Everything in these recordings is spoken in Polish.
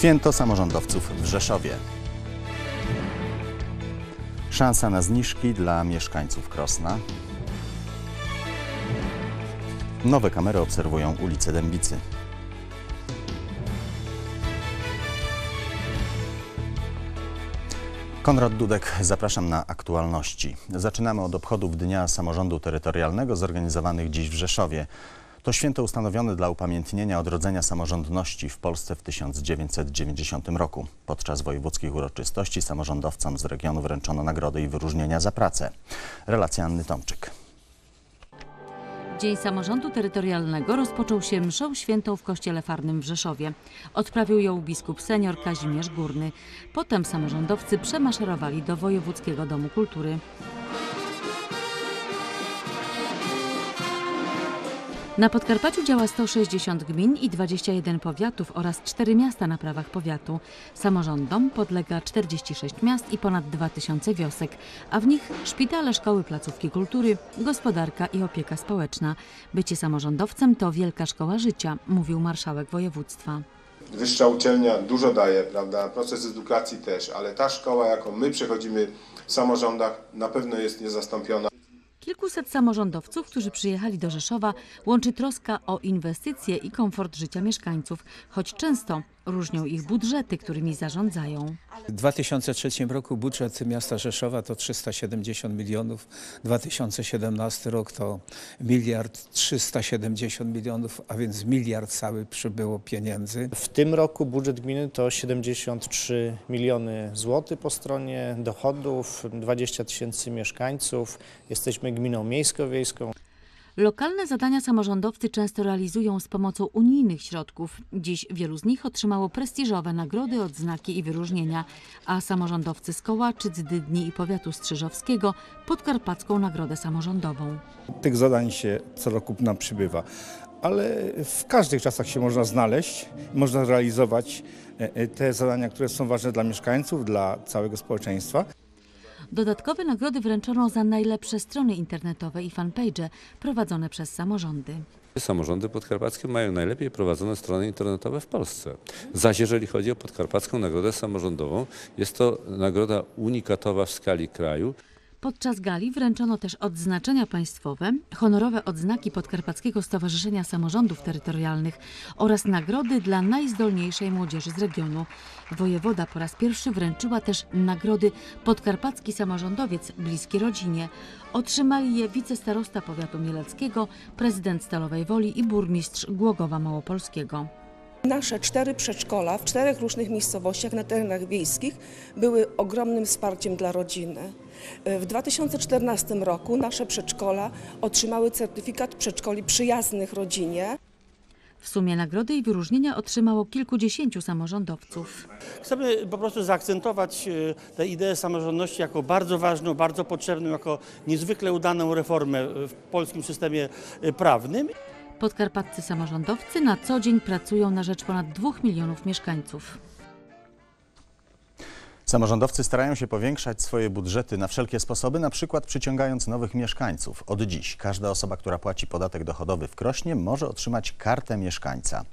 Święto samorządowców w Rzeszowie. Szansa na zniżki dla mieszkańców Krosna. Nowe kamery obserwują ulicę Dębicy. Konrad Dudek, zapraszam na aktualności. Zaczynamy od obchodów Dnia Samorządu Terytorialnego zorganizowanych dziś w Rzeszowie. To święto ustanowione dla upamiętnienia odrodzenia samorządności w Polsce w 1990 roku. Podczas wojewódzkich uroczystości samorządowcom z regionu wręczono nagrody i wyróżnienia za pracę. Relacja Anny Tomczyk. Dzień Samorządu Terytorialnego rozpoczął się mszą świętą w Kościele Farnym w Rzeszowie. Odprawił ją biskup senior Kazimierz Górny. Potem samorządowcy przemaszerowali do Wojewódzkiego Domu Kultury. Na Podkarpaciu działa 160 gmin i 21 powiatów oraz 4 miasta na prawach powiatu. Samorządom podlega 46 miast i ponad 2000 wiosek, a w nich szpitale, szkoły, placówki kultury, gospodarka i opieka społeczna. Bycie samorządowcem to wielka szkoła życia, mówił marszałek województwa. Wyższa uczelnia dużo daje, prawda? Proces edukacji też, ale ta szkoła, jaką my przechodzimy w samorządach, na pewno jest niezastąpiona. Kilkuset samorządowców, którzy przyjechali do Rzeszowa, łączy troska o inwestycje i komfort życia mieszkańców, choć często różnią ich budżety, którymi zarządzają. W 2003 roku budżet miasta Rzeszowa to 370 milionów, 2017 rok to miliard 370 milionów, a więc miliard cały przybyło pieniędzy. W tym roku budżet gminy to 73 miliony złotych po stronie dochodów, 20 tysięcy mieszkańców. Jesteśmy gminą miejsko-wiejską. Lokalne zadania samorządowcy często realizują z pomocą unijnych środków. Dziś wielu z nich otrzymało prestiżowe nagrody, odznaki i wyróżnienia, a samorządowcy z Kołaczyc, Dydni i powiatu strzyżowskiego podkarpacką nagrodę samorządową. Tych zadań się co roku nam przybywa, ale w każdych czasach się można znaleźć, można realizować e, e, te zadania, które są ważne dla mieszkańców, dla całego społeczeństwa. Dodatkowe nagrody wręczono za najlepsze strony internetowe i fanpage prowadzone przez samorządy. Samorządy podkarpackie mają najlepiej prowadzone strony internetowe w Polsce. Zaś jeżeli chodzi o Podkarpacką Nagrodę Samorządową, jest to nagroda unikatowa w skali kraju. Podczas gali wręczono też odznaczenia państwowe, honorowe odznaki Podkarpackiego Stowarzyszenia Samorządów Terytorialnych oraz nagrody dla najzdolniejszej młodzieży z regionu. Wojewoda po raz pierwszy wręczyła też nagrody Podkarpacki Samorządowiec Bliski Rodzinie. Otrzymali je wicestarosta powiatu mieleckiego, prezydent Stalowej Woli i burmistrz Głogowa Małopolskiego. Nasze cztery przedszkola w czterech różnych miejscowościach na terenach wiejskich były ogromnym wsparciem dla rodziny. W 2014 roku nasze przedszkola otrzymały certyfikat przedszkoli przyjaznych rodzinie. W sumie nagrody i wyróżnienia otrzymało kilkudziesięciu samorządowców. Chcemy po prostu zaakcentować e, tę ideę samorządności jako bardzo ważną, bardzo potrzebną, jako niezwykle udaną reformę w polskim systemie e, prawnym. Podkarpaccy samorządowcy na co dzień pracują na rzecz ponad dwóch milionów mieszkańców. Samorządowcy starają się powiększać swoje budżety na wszelkie sposoby, na przykład przyciągając nowych mieszkańców. Od dziś każda osoba, która płaci podatek dochodowy w Krośnie może otrzymać kartę mieszkańca.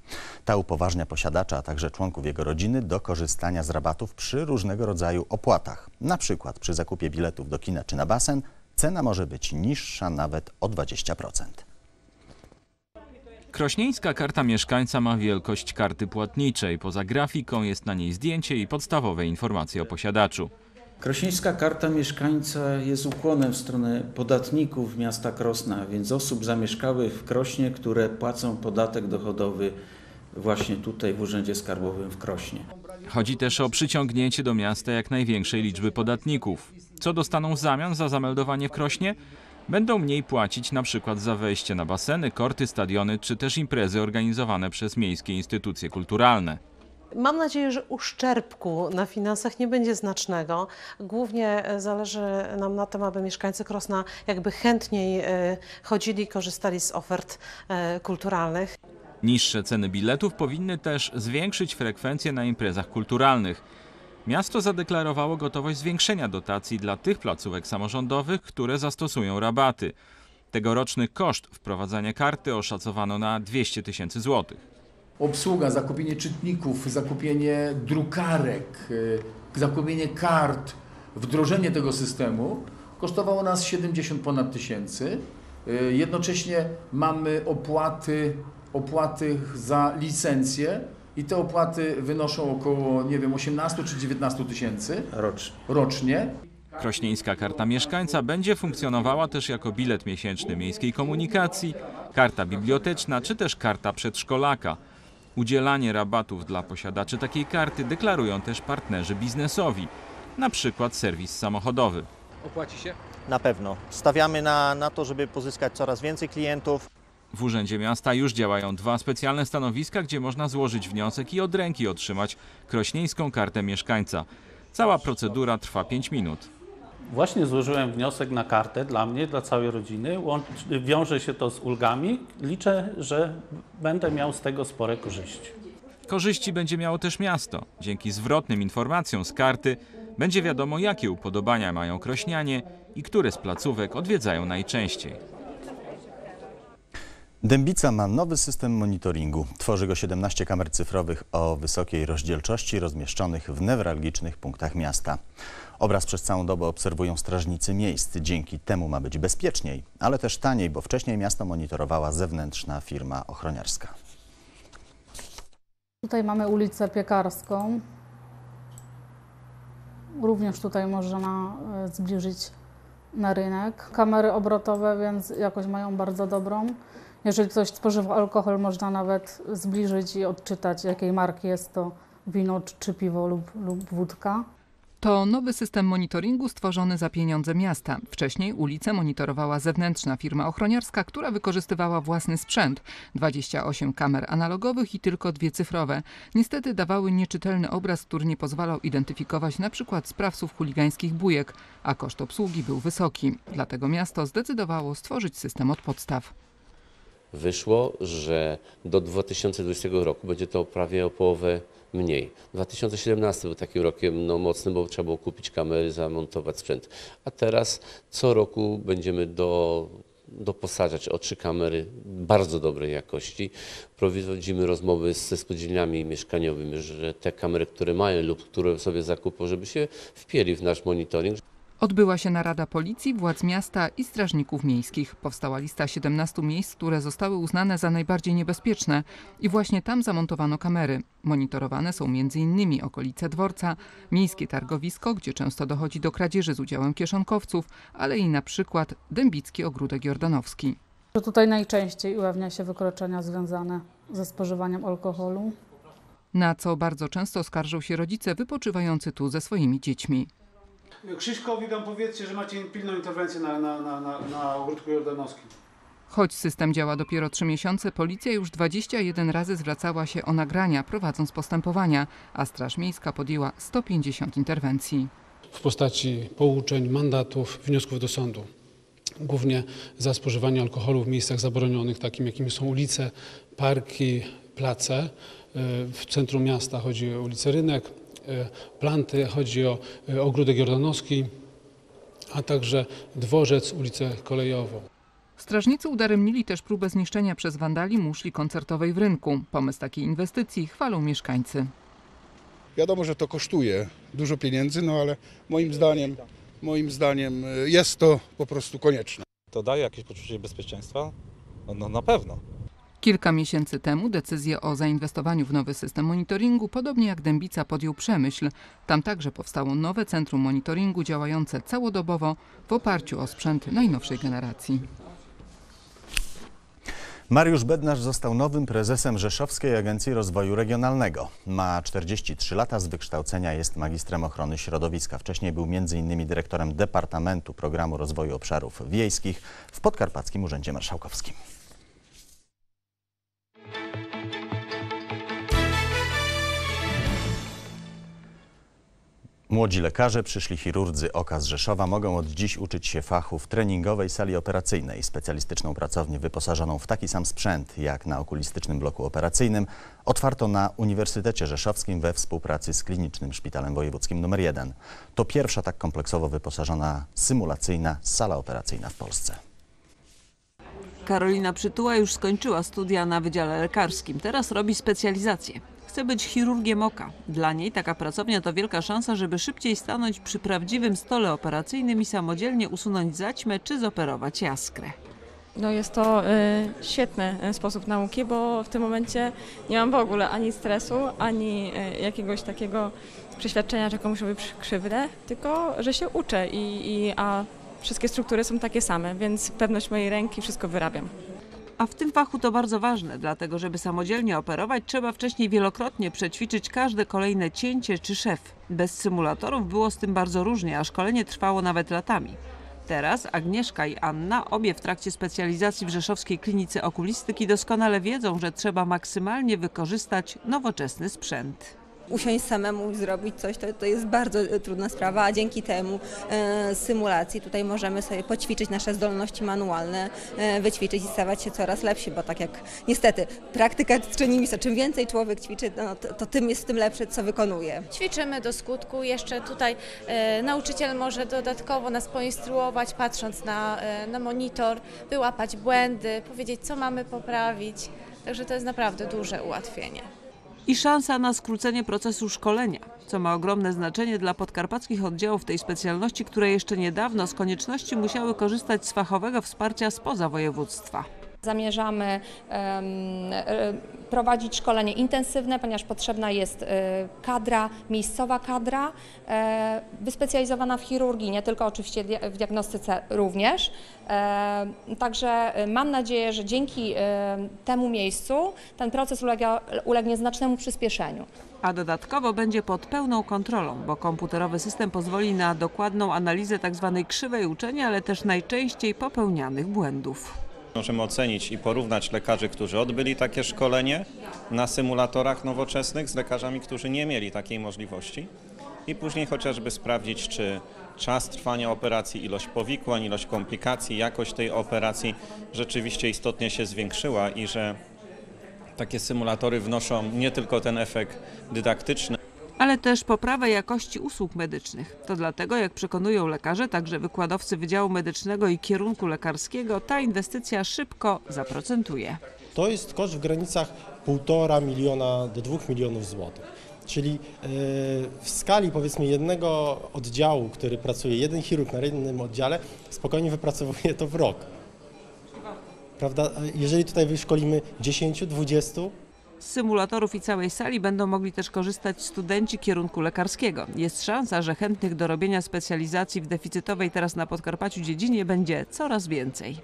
Ta upoważnia posiadacza, a także członków jego rodziny do korzystania z rabatów przy różnego rodzaju opłatach. Na przykład przy zakupie biletów do kina czy na basen cena może być niższa nawet o 20%. Krośnieńska karta mieszkańca ma wielkość karty płatniczej. Poza grafiką jest na niej zdjęcie i podstawowe informacje o posiadaczu. Krośnieńska karta mieszkańca jest ukłonem w stronę podatników miasta Krosna, więc osób zamieszkałych w Krośnie, które płacą podatek dochodowy właśnie tutaj w Urzędzie Skarbowym w Krośnie. Chodzi też o przyciągnięcie do miasta jak największej liczby podatników. Co dostaną w zamian za zameldowanie w Krośnie? Będą mniej płacić na przykład za wejście na baseny, korty, stadiony czy też imprezy organizowane przez miejskie instytucje kulturalne. Mam nadzieję, że uszczerbku na finansach nie będzie znacznego. Głównie e, zależy nam na tym, aby mieszkańcy Krosna jakby chętniej e, chodzili i korzystali z ofert e, kulturalnych. Niższe ceny biletów powinny też zwiększyć frekwencję na imprezach kulturalnych. Miasto zadeklarowało gotowość zwiększenia dotacji dla tych placówek samorządowych, które zastosują rabaty. Tegoroczny koszt wprowadzania karty oszacowano na 200 tysięcy złotych. obsługa, zakupienie czytników, zakupienie drukarek, y, zakupienie kart, wdrożenie tego systemu kosztowało nas 70 ponad tysięcy. Y, Jednocześnie mamy opłaty, opłaty za licencje i te opłaty wynoszą około, nie wiem, 18 czy 19 tysięcy rocznie. rocznie. Krośnieńska karta mieszkańca będzie funkcjonowała też jako bilet miesięczny miejskiej komunikacji, karta biblioteczna czy też karta przedszkolaka. Udzielanie rabatów dla posiadaczy takiej karty deklarują też partnerzy biznesowi, na przykład serwis samochodowy. Opłaci się? Na pewno. Stawiamy na, na to, żeby pozyskać coraz więcej klientów. W Urzędzie Miasta już działają dwa specjalne stanowiska, gdzie można złożyć wniosek i od ręki otrzymać krośnieńską kartę mieszkańca. Cała procedura trwa 5 minut. Właśnie złożyłem wniosek na kartę dla mnie, dla całej rodziny. Wiąże się to z ulgami. Liczę, że będę miał z tego spore korzyści. Korzyści będzie miało też miasto. Dzięki zwrotnym informacjom z karty będzie wiadomo, jakie upodobania mają krośnianie i które z placówek odwiedzają najczęściej. Dębica ma nowy system monitoringu. Tworzy go 17 kamer cyfrowych o wysokiej rozdzielczości rozmieszczonych w newralgicznych punktach miasta. Obraz przez całą dobę obserwują strażnicy miejsc. Dzięki temu ma być bezpieczniej, ale też taniej, bo wcześniej miasto monitorowała zewnętrzna firma ochroniarska. Tutaj mamy ulicę Piekarską. Również tutaj można e, zbliżyć na rynek. Kamery obrotowe, więc jakość mają bardzo dobrą. Jeżeli ktoś spożywa alkohol, można nawet zbliżyć i odczytać, jakiej marki jest to wino, czy- piwo lub, lub wódka. To nowy system monitoringu stworzony za pieniądze miasta. Wcześniej ulicę monitorowała zewnętrzna firma ochroniarska, która wykorzystywała własny sprzęt. 28 kamer analogowych i tylko dwie cyfrowe. Niestety dawały nieczytelny obraz, który nie pozwalał identyfikować na przykład sprawców chuligańskich bujek, a koszt obsługi był wysoki. Dlatego miasto zdecydowało stworzyć system od podstaw. Wyszło, że do 2020 roku będzie to prawie o połowę mniej. 2017 był takim rokiem no, mocnym, bo trzeba było kupić kamery, zamontować sprzęt. A teraz co roku będziemy do, doposażać o trzy kamery bardzo dobrej jakości. Prowadzimy rozmowy ze spółdzielniami mieszkaniowymi, że te kamery, które mają lub które sobie zakupią, żeby się wpięli w nasz monitoring. Odbyła się narada policji, władz miasta i strażników miejskich. Powstała lista 17 miejsc, które zostały uznane za najbardziej niebezpieczne i właśnie tam zamontowano kamery. Monitorowane są m.in. okolice dworca, miejskie targowisko, gdzie często dochodzi do kradzieży z udziałem kieszonkowców, ale i na przykład Dębicki Ogródek Jordanowski. Tutaj najczęściej ujawnia się wykroczenia związane ze spożywaniem alkoholu. Na co bardzo często skarżą się rodzice wypoczywający tu ze swoimi dziećmi. Krzyśkowi tam powiedzcie, że macie pilną interwencję na, na, na, na, na ogródku jordanowskim. Choć system działa dopiero 3 miesiące, policja już 21 razy zwracała się o nagrania, prowadząc postępowania, a Straż Miejska podjęła 150 interwencji. w postaci pouczeń, mandatów, wniosków do sądu. Głównie za spożywanie alkoholu w miejscach zabronionych, takim jakimi są ulice, parki, place. Y, W centrum miasta chodzi o ulicę Rynek, Planty, chodzi o y, ogródek jordanowski, a także dworzec, ulicę kolejową. Strażnicy udaremnili też próbę zniszczenia przez wandali muszli koncertowej w rynku. Pomysł takiej inwestycji chwalą mieszkańcy. Wiadomo, że to kosztuje dużo pieniędzy, no ale moim zdaniem, moim zdaniem y, jest to po prostu konieczne. To daje jakieś poczucie bezpieczeństwa? No, no na pewno. Kilka miesięcy temu decyzję o zainwestowaniu w nowy system monitoringu, podobnie jak Dębica, podjął Przemyśl. Tam także powstało nowe centrum monitoringu działające całodobowo w oparciu o sprzęt najnowszej generacji. Mariusz Bednarz został nowym prezesem Rzeszowskiej Agencji Rozwoju Regionalnego. Ma 43 lata, z wykształcenia jest magistrem ochrony środowiska. Wcześniej był m.in. dyrektorem Departamentu Programu Rozwoju Obszarów Wiejskich w Podkarpackim Urzędzie Marszałkowskim. Młodzi lekarze, przyszli chirurdzy oka z Rzeszowa mogą od dziś uczyć się fachu w treningowej sali operacyjnej. Specjalistyczną pracownię wyposażoną w taki sam sprzęt jak na okulistycznym bloku operacyjnym otwarto na Uniwersytecie Rzeszowskim we współpracy z Klinicznym Szpitalem Wojewódzkim nr 1. To pierwsza tak kompleksowo wyposażona symulacyjna sala operacyjna w Polsce. Karolina Przytuła już skończyła studia na Wydziale Lekarskim. Teraz robi specjalizację. Chce być chirurgiem oka. Dla niej taka pracownia to wielka szansa, żeby szybciej stanąć przy prawdziwym stole operacyjnym i samodzielnie usunąć zaćmę czy zoperować jaskrę. No jest to y, świetny y, sposób nauki, bo w tym momencie nie mam w ogóle ani stresu, ani y, jakiegoś takiego przeświadczenia, że komuś robię krzywdę, tylko że się uczę i, i a wszystkie struktury są takie same, więc pewność mojej ręki wszystko wyrabiam. A w tym fachu to bardzo ważne, dlatego żeby samodzielnie operować, trzeba wcześniej wielokrotnie przećwiczyć każde kolejne cięcie czy szef. Bez symulatorów było z tym bardzo różnie, a szkolenie trwało nawet latami. Teraz Agnieszka i Anna, obie w trakcie specjalizacji w Rzeszowskiej Klinice Okulistyki, doskonale wiedzą, że trzeba maksymalnie wykorzystać nowoczesny sprzęt. Usiąść samemu i zrobić coś, to, to jest bardzo trudna sprawa, a dzięki temu e, symulacji tutaj możemy sobie poćwiczyć nasze zdolności manualne, e, wyćwiczyć i stawać się coraz lepsi, bo tak jak niestety praktyka czyni mistrza, czym więcej człowiek ćwiczy, no, to, to tym jest tym lepszy, co wykonuje. Ćwiczymy do skutku. Jeszcze tutaj e, nauczyciel może dodatkowo nas poinstruować, patrząc na, e, na monitor, wyłapać błędy, powiedzieć, co mamy poprawić. Także to jest naprawdę duże ułatwienie. I szansa na skrócenie procesu szkolenia, co ma ogromne znaczenie dla podkarpackich oddziałów tej specjalności, które jeszcze niedawno z konieczności musiały korzystać z fachowego wsparcia spoza województwa. Zamierzamy e, prowadzić szkolenie intensywne, ponieważ potrzebna jest e, kadra, miejscowa kadra, e, wyspecjalizowana w chirurgii, nie tylko oczywiście w diagnostyce również. Także mam nadzieję, że dzięki temu miejscu ten proces ulega, ulegnie znacznemu przyspieszeniu. A dodatkowo będzie pod pełną kontrolą, bo komputerowy system pozwoli na dokładną analizę tzw. krzywej uczenia, ale też najczęściej popełnianych błędów. Możemy ocenić i porównać lekarzy, którzy odbyli takie szkolenie na symulatorach nowoczesnych z lekarzami, którzy nie mieli takiej możliwości. I później chociażby sprawdzić, czy czas trwania operacji, ilość powikłań, ilość komplikacji, jakość tej operacji rzeczywiście istotnie się zwiększyła i że takie symulatory wnoszą nie tylko ten efekt dydaktyczny, ale też poprawę jakości usług medycznych. To dlatego, jak przekonują lekarze, także wykładowcy Wydziału Medycznego i kierunku lekarskiego, ta inwestycja szybko zaprocentuje. To jest koszt w granicach 1,5 miliona do 2 milionów złotych. Czyli e, w skali powiedzmy jednego oddziału, który pracuje jeden chirurg na jednym oddziale, spokojnie wypracowuje to w rok. Prawda? E, Jeżeli tutaj wyszkolimy 10, 20, Z symulatorów i całej sali będą mogli też korzystać studenci kierunku lekarskiego. Jest szansa, że chętnych do robienia specjalizacji w deficytowej teraz na Podkarpaciu dziedzinie będzie coraz więcej.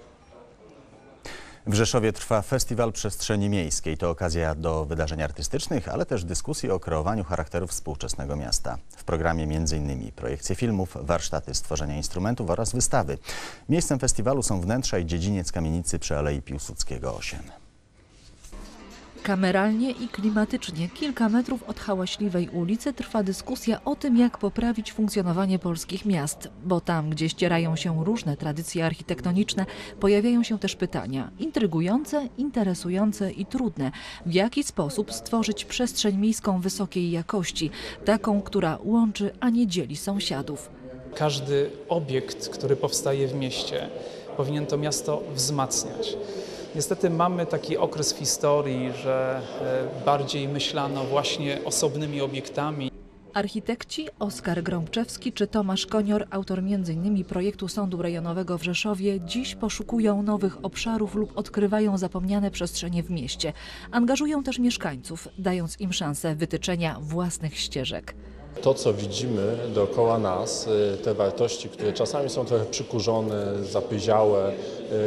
W Rzeszowie trwa Festiwal Przestrzeni Miejskiej. To okazja do wydarzeń artystycznych, ale też dyskusji o kreowaniu charakteru współczesnego miasta. W programie m.in. projekcje filmów, warsztaty stworzenia instrumentów oraz wystawy. Miejscem festiwalu są wnętrza i dziedziniec kamienicy przy Alei Piłsudskiego 8. Kameralnie i klimatycznie, kilka metrów od hałaśliwej ulicy trwa dyskusja o tym, jak poprawić funkcjonowanie polskich miast, bo tam, gdzie ścierają się różne tradycje architektoniczne, pojawiają się też pytania intrygujące, interesujące i trudne. W jaki sposób stworzyć przestrzeń miejską wysokiej jakości, taką, która łączy, a nie dzieli sąsiadów? Każdy obiekt, który powstaje w mieście, powinien to miasto wzmacniać. Niestety mamy taki okres w historii, że e, bardziej myślano właśnie osobnymi obiektami. Architekci Oskar Grąbczewski czy Tomasz Konior, autor m.in. projektu Sądu Rejonowego w Rzeszowie, dziś poszukują nowych obszarów lub odkrywają zapomniane przestrzenie w mieście. Angażują też mieszkańców, dając im szansę wytyczenia własnych ścieżek. To, co widzimy dookoła nas, y, te wartości, które czasami są trochę przykurzone, zapyziałe,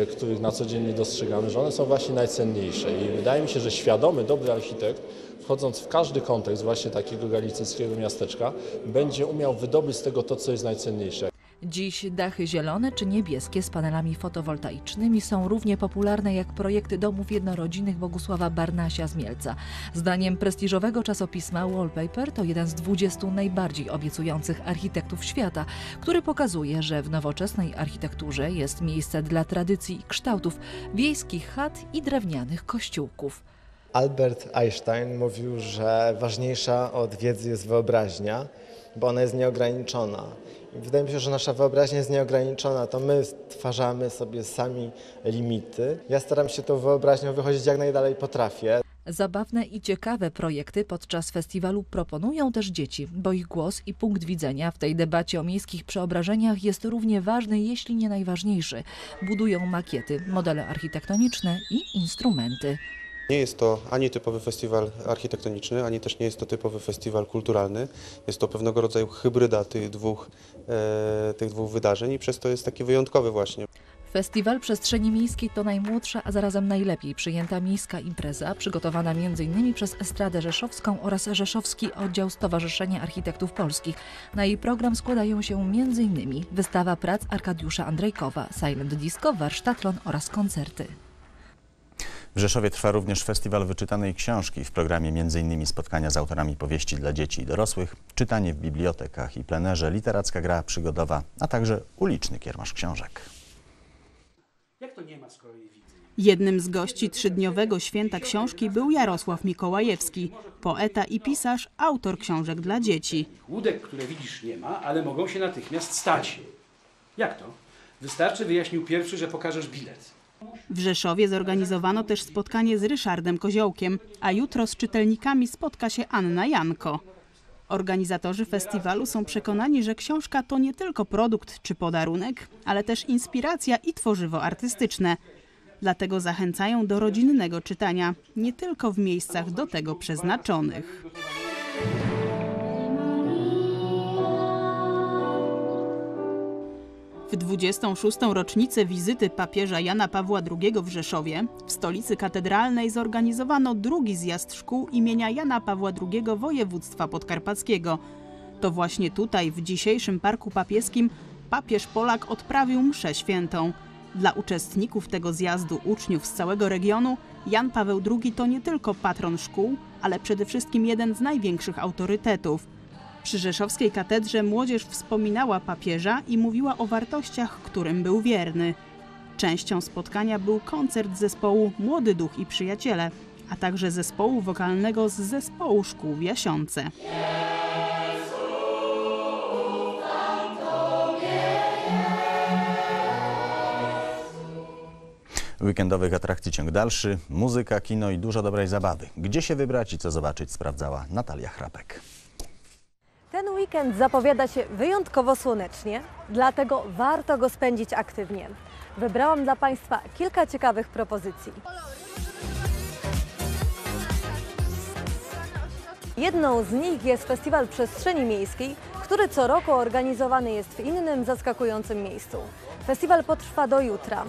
y, których na co dzień nie dostrzegamy, że one są właśnie najcenniejsze. I wydaje mi się, że świadomy, dobry architekt, wchodząc w każdy kontekst właśnie takiego galicyjskiego miasteczka, będzie umiał wydobyć z tego to, co jest najcenniejsze. Dziś dachy zielone czy niebieskie z panelami fotowoltaicznymi są równie popularne jak projekty domów jednorodzinnych Bogusława Barnasia z Mielca. Zdaniem prestiżowego czasopisma Wallpaper to jeden z 20 najbardziej obiecujących architektów świata, który pokazuje, że w nowoczesnej architekturze jest miejsce dla tradycji i kształtów wiejskich chat i drewnianych kościółków. Albert Einstein mówił, że ważniejsza od wiedzy jest wyobraźnia, bo ona jest nieograniczona. Wydaje mi się, że nasza wyobraźnia jest nieograniczona, to my stwarzamy sobie sami limity. Ja staram się tą wyobraźnią wychodzić jak najdalej potrafię. Zabawne i ciekawe projekty podczas festiwalu proponują też dzieci, bo ich głos i punkt widzenia w tej debacie o miejskich przeobrażeniach jest równie ważny, jeśli nie najważniejszy. Budują makiety, modele architektoniczne i instrumenty. Nie jest to ani typowy festiwal architektoniczny, ani też nie jest to typowy festiwal kulturalny. Jest to pewnego rodzaju hybryda tych dwóch, e, tych dwóch wydarzeń i przez to jest taki wyjątkowy właśnie. Festiwal Przestrzeni Miejskiej to najmłodsza, a zarazem najlepiej przyjęta miejska impreza, przygotowana m.in. przez Estradę Rzeszowską oraz Rzeszowski Oddział Stowarzyszenia Architektów Polskich. Na jej program składają się m.in. wystawa prac Arkadiusza Andrejkowa, Silent Disco, warsztatron oraz koncerty. W Rzeszowie trwa również festiwal wyczytanej książki. W programie m.in. spotkania z autorami powieści dla dzieci i dorosłych, czytanie w bibliotekach i plenerze, literacka gra przygodowa, a także uliczny kiermasz książek. Jak to nie ma, skoro? Jednym z gości trzydniowego święta książki był Jarosław Mikołajewski, poeta i pisarz, autor książek dla dzieci. Łódek, które widzisz, nie ma, ale mogą się natychmiast stać. Jak to? Wystarczy, wyjaśnił pierwszy, że pokażesz bilet. W Rzeszowie zorganizowano też spotkanie z Ryszardem Koziołkiem, a jutro z czytelnikami spotka się Anna Janko. Organizatorzy festiwalu są przekonani, że książka to nie tylko produkt czy podarunek, ale też inspiracja i tworzywo artystyczne. Dlatego zachęcają do rodzinnego czytania, nie tylko w miejscach do tego przeznaczonych. W 26. rocznicę wizyty papieża Jana Pawła II w Rzeszowie w stolicy katedralnej zorganizowano drugi zjazd szkół imienia Jana Pawła II województwa podkarpackiego. To właśnie tutaj, w dzisiejszym Parku Papieskim, papież Polak odprawił mszę świętą. Dla uczestników tego zjazdu uczniów z całego regionu Jan Paweł II to nie tylko patron szkół, ale przede wszystkim jeden z największych autorytetów. Przy Rzeszowskiej Katedrze młodzież wspominała papieża i mówiła o wartościach, którym był wierny. Częścią spotkania był koncert zespołu Młody Duch i Przyjaciele, a także zespołu wokalnego z zespołu szkół w Jasiące. Weekendowych atrakcji ciąg dalszy, muzyka, kino i dużo dobrej zabawy. Gdzie się wybrać i co zobaczyć sprawdzała Natalia Chrapek. Ten weekend zapowiada się wyjątkowo słonecznie, dlatego warto go spędzić aktywnie. Wybrałam dla Państwa kilka ciekawych propozycji. Jedną z nich jest Festiwal Przestrzeni Miejskiej, który co roku organizowany jest w innym zaskakującym miejscu. Festiwal potrwa do jutra.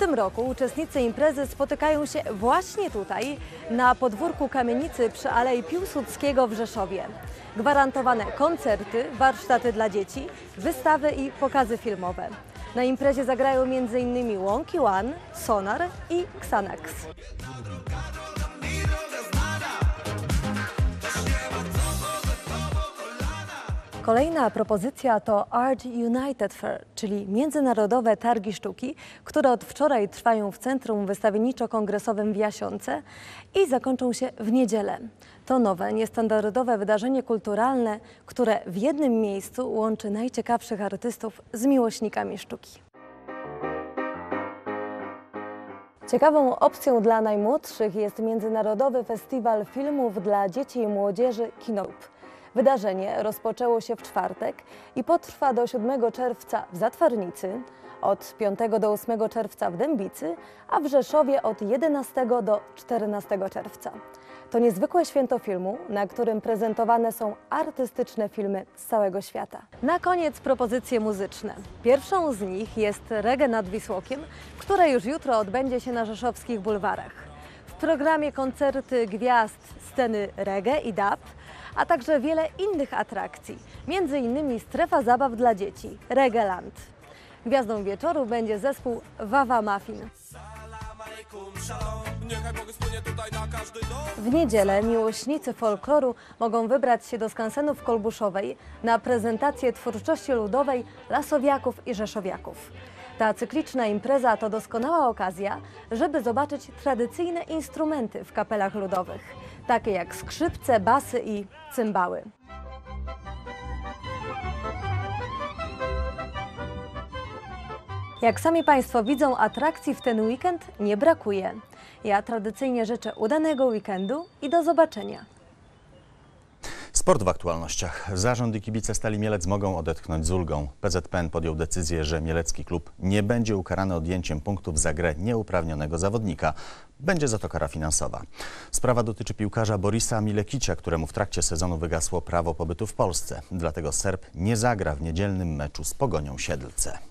Tym roku uczestnicy imprezy spotykają się właśnie tutaj, na podwórku kamienicy przy Alei Piłsudskiego w Rzeszowie. Gwarantowane koncerty, warsztaty dla dzieci, wystawy i pokazy filmowe. Na imprezie zagrają m.in. Łąki One, Sonar i Xanax. Kolejna propozycja to Art United Fair, czyli międzynarodowe targi sztuki, które od wczoraj trwają w Centrum Wystawienniczo-Kongresowym w Jasionce i zakończą się w niedzielę. To nowe, niestandardowe wydarzenie kulturalne, które w jednym miejscu łączy najciekawszych artystów z miłośnikami sztuki. Ciekawą opcją dla najmłodszych jest Międzynarodowy Festiwal Filmów dla Dzieci i Młodzieży Kinope. Wydarzenie rozpoczęło się w czwartek i potrwa do 7 czerwca w Zatwarnicy, od 5 do 8 czerwca w Dębicy, a w Rzeszowie od 11 do 14 czerwca. To niezwykłe święto filmu, na którym prezentowane są artystyczne filmy z całego świata. Na koniec propozycje muzyczne. Pierwszą z nich jest Reggae nad Wisłokiem, które już jutro odbędzie się na rzeszowskich bulwarach. W programie koncerty gwiazd sceny reggae i dub, a także wiele innych atrakcji, innymi strefa zabaw dla dzieci, Regeland. Gwiazdą wieczoru będzie zespół Wawa Muffin. W niedzielę miłośnicy folkloru mogą wybrać się do skansenu w Kolbuszowej na prezentację twórczości ludowej lasowiaków i rzeszowiaków. Ta cykliczna impreza to doskonała okazja, żeby zobaczyć tradycyjne instrumenty w kapelach ludowych, takie jak skrzypce, basy i cymbały. Jak sami Państwo widzą, atrakcji w ten weekend nie brakuje. Ja tradycyjnie życzę udanego weekendu i do zobaczenia. Sport w aktualnościach. Zarząd i kibice Stali Mielec mogą odetchnąć z ulgą. PZPN podjął decyzję, że mielecki klub nie będzie ukarany odjęciem punktów za grę nieuprawnionego zawodnika. Będzie za to kara finansowa. Sprawa dotyczy piłkarza Borisa Milekicia, któremu w trakcie sezonu wygasło prawo pobytu w Polsce. Dlatego Serb nie zagra w niedzielnym meczu z Pogonią Siedlce.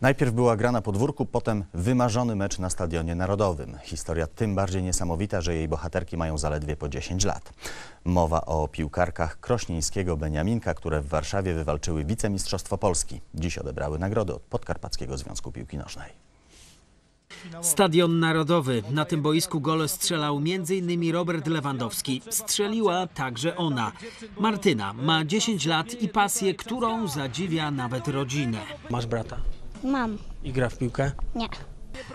Najpierw była gra na podwórku, potem wymarzony mecz na Stadionie Narodowym. Historia tym bardziej niesamowita, że jej bohaterki mają zaledwie po 10 lat. Mowa o piłkarkach krośnieńskiego Beniaminka, które w Warszawie wywalczyły wicemistrzostwo Polski. Dziś odebrały nagrodę od Podkarpackiego Związku Piłki Nożnej. Stadion Narodowy. Na tym boisku gole strzelał m.in. Robert Lewandowski. Strzeliła także ona. Martyna ma 10 lat i pasję, którą zadziwia nawet rodzinę. Masz brata? Mam. I gra w piłkę? Nie.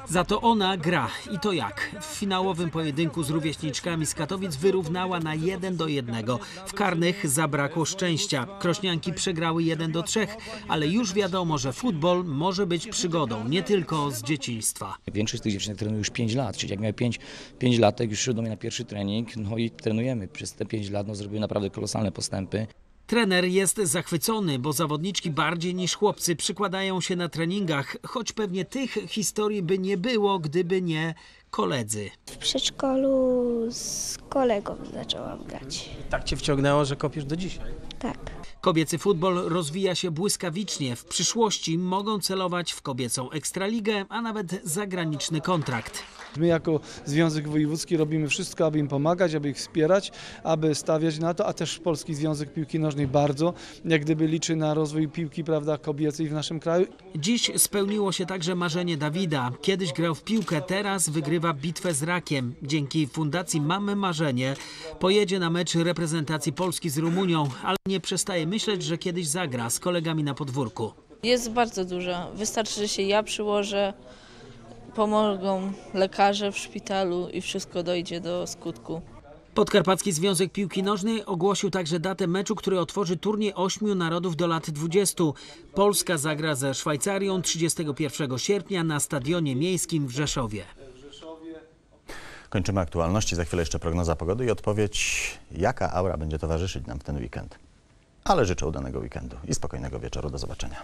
Za to ona gra. I to jak? W finałowym pojedynku z rówieśniczkami z Katowic wyrównała na 1 do 1. W karnych zabrakło szczęścia. Krośnianki przegrały 1 do 3, ale już wiadomo, że futbol może być przygodą nie tylko z dzieciństwa. Większość z tych dziewczynek trenuje już 5 lat, czyli jak miałem 5, 5 lat, już szedł do mnie na pierwszy trening, no i trenujemy. Przez te 5 lat no, zrobiły naprawdę kolosalne postępy. Trener jest zachwycony, bo zawodniczki bardziej niż chłopcy przykładają się na treningach, choć pewnie tych historii by nie było, gdyby nie koledzy. W przedszkolu z kolegą zaczęłam grać. Tak cię wciągnęło, że kopiesz do dzisiaj. Tak. Kobiecy futbol rozwija się błyskawicznie. W przyszłości mogą celować w kobiecą ekstraligę, a nawet zagraniczny kontrakt. My jako Związek Wojewódzki robimy wszystko, aby im pomagać, aby ich wspierać, aby stawiać na to, a też Polski Związek Piłki Nożnej bardzo, jak gdyby liczy na rozwój piłki prawda, kobiecej w naszym kraju. Dziś spełniło się także marzenie Dawida. Kiedyś grał w piłkę, teraz wygrywa bitwę z rakiem. Dzięki Fundacji Mamy Marzenie pojedzie na mecz reprezentacji Polski z Rumunią, ale nie przestaje myśleć, że kiedyś zagra z kolegami na podwórku. Jest bardzo duża. Wystarczy, że się ja przyłożę, pomogą lekarze w szpitalu i wszystko dojdzie do skutku. Podkarpacki Związek Piłki Nożnej ogłosił także datę meczu, który otworzy turniej ośmiu narodów do lat 20. Polska zagra ze Szwajcarią 31 sierpnia na Stadionie Miejskim w Rzeszowie. Kończymy aktualności, za chwilę jeszcze prognoza pogody i odpowiedź, jaka aura będzie towarzyszyć nam w ten weekend. Ale życzę udanego weekendu i spokojnego wieczoru. Do zobaczenia.